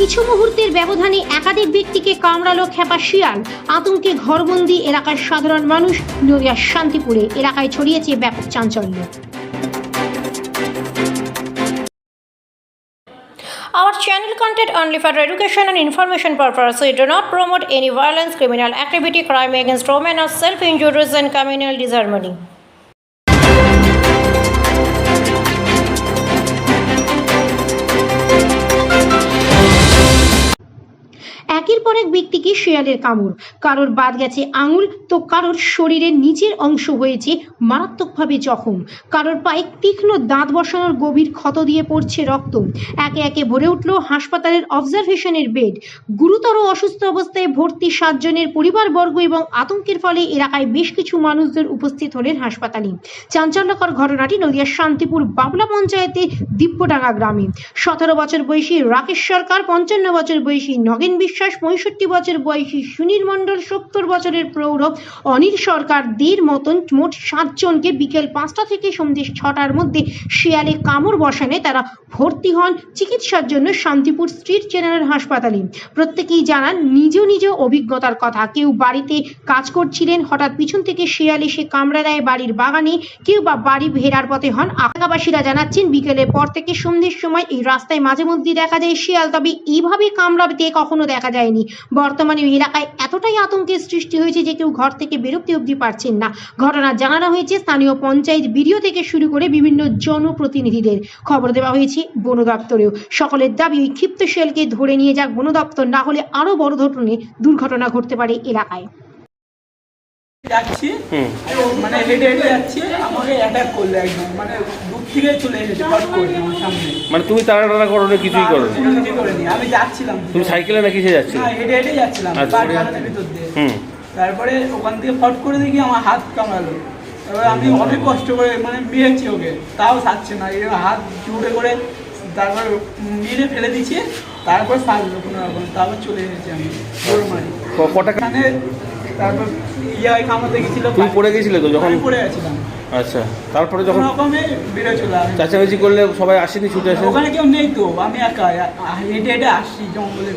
কিছু মুহূর্তের ব্যবধানে একাধিক ব্যক্তিকে কামড়ালো খেপা শিয়াল আতঙ্কে ঘরবন্দি এলাকার সাধারণ মানুষ নদিয়ার শান্তিপুরে এলাকায় ছড়িয়েছে ব্যাপক চাঞ্চল্য Our channel content only for education and information purpose. We do not promote any violence, criminal activity, crime against women, or self-injuries and communal disharmony. এক ব্যক্তিকে শেয়ালের কামড়। কারোর বাদ গেছে আঙুল, তো কারোর শরীরের নিচের অংশ হয়েছে মারাত্মকভাবে জখম। কারোর পায়ে তীক্ষ্ণ দাঁত বসানোর গভীর ক্ষত দিয়ে পড়ছে রক্ত। একে একে ভরে উঠল হাসপাতালের অবজারভেশনের বেড। গুরুতর অসুস্থ অবস্থায় ভর্তি সাতজনের পরিবারবর্গ এবং আতঙ্কের ফলে এলাকায় বেশ কিছু মানুষদের উপস্থিত হলেন হাসপাতালে। চাঞ্চল্যকর ঘটনাটি নদিয়ার শান্তিপুর বাবলা পঞ্চায়েতের দিব্যডাঙ্গা গ্রামে। সতেরো বছর বয়সী রাকেশ সরকার, পঞ্চান্ন বছর বয়সী নগেন বিশ্বাস, পঁয়ষট্টি বছর বয়সী সুনীল মণ্ডল সত্তর বছরের প্রৌঢ় অনিল সরকার দের মতন মোট সাতজনকে বিকেল পাঁচটা থেকে সন্ধ্যে ছটার মধ্যে শিয়ালে কামড় বসানে তারা ভর্তি হন চিকিৎসার জন্য শান্তিপুর স্ট্রিট জেনারেল হাসপাতালে। প্রত্যেকেই জানান, নিজ নিজ অভিজ্ঞতার কথা। কেউ বাড়িতে কাজ করছিলেন, হঠাৎ পিছন থেকে শিয়াল এসে কামড়া দেয় বাড়ির বাগানে। কেউ বা বাড়ি ফেরার পথে হন। এলাকাবাসীরা জানাচ্ছেন, বিকেলের পর থেকে সন্ধ্যের সময় এই রাস্তায় মাঝে মধ্যে দেখা যায় শিয়াল। তবে এইভাবে কামড়াতে কখনো দেখা যায়নি। বর্তমানে ওই এলাকায় এতটাই আতঙ্কের সৃষ্টি হয়েছে যে কেউ ঘর থেকে বেরোতে অব্দি পারছেন না। ঘটনা জানানো হয়েছে স্থানীয় পঞ্চায়েত বিডিও থেকে শুরু করে বিভিন্ন জনপ্রতিনিধিদের খবর দেওয়া হয়েছে বন দপ্তরেও। সকলের দাবি ওই ক্ষিপ্ত শেলকে ধরে নিয়ে যাক বন দপ্তর, না হলে আরও বড় ধরনের দুর্ঘটনা ঘটতে পারে এলাকায়। যাচ্ছি। মানে হেঁটে হেঁটে যাচ্ছি আমাকে অ্যাটাক করল একদম মানে দূর থেকে চলে এসেছে ফট করে আমার সামনে। মানে তুমি তাড়া টাড়া করো না কিছুই করো না, করিনি। আমি যাচ্ছিলাম। তুমি সাইকেলে না কিসে যাচ্ছিলে? না হেঁটে হেঁটে যাচ্ছিলাম আচ্ছা। বাগানের ভিতর দিয়ে। তারপরে ওখান থেকে ফট করে দেখি আমার হাত কামড়ালো। এবার আমি অনেক কষ্ট করে মানে মেরেছি ওকে। তাও সারছে না। এই হাত জুড়ে করে তারপর মেরে ফেলে দিচ্ছে তারপর সারলো কোনো রকম। তারপর চলে এসেছি আমি। কটা তারপর ইয়ে কামাতে গেছিল তুমি পড়ে গেছিলে তো যখন? পড়ে গেছিলাম। আচ্ছা তারপরে যখন? রকমে বেরো চলে আমি চাচামেচি করলে সবাই আসেনি ছুটে আসে? ওখানে কেউ নেই তো আমি একা হেঁটে হেঁটে আসছি জঙ্গলের।